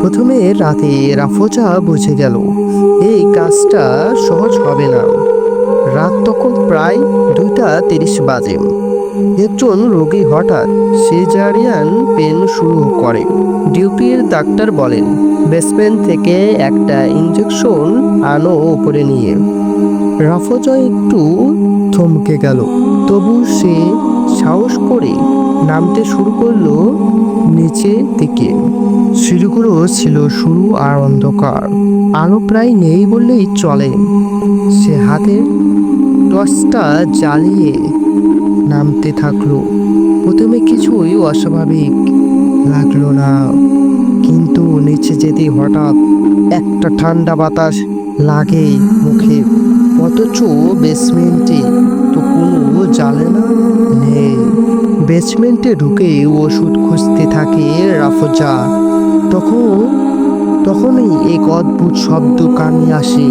প্রথমে রাতে রাফোজা বুঝে গেল, এই কাজটা সহজ হবে না। রাত তখন প্রায় দুইটা তিরিশ বাজে। একজন রোগী হঠাৎ সিজারিয়ান পেন শুরু করে। ডিউটির ডাক্তার বলেন বেসমেন্ট থেকে একটা ইঞ্জেকশন আনো উপরে নিয়ে। রাফজা একটু থমকে গেল, তবু সে সাহস করে নামতে শুরু করল নিচে দিকে। সিঁড়িগুলো ছিল সরু আর অন্ধকার। আলো প্রায় নেই বললেই চলে। সে হাতের টর্চটা জ্বালিয়ে নামতে থাকল। প্রথমে কিছুই অস্বাভাবিক লাগল না। কিন্তু নিচে যেতে হঠাৎ একটা ঠান্ডা বাতাস লাগে মুখে। অথচ বেসমেন্টে তো কোনো জ্বালানা নেই বেসমেন্টে ঢুকে ওষুধ খুঁজতে থাকে রাফজা। তখন তখনই এক অদ্ভুত শব্দ কানে আসে।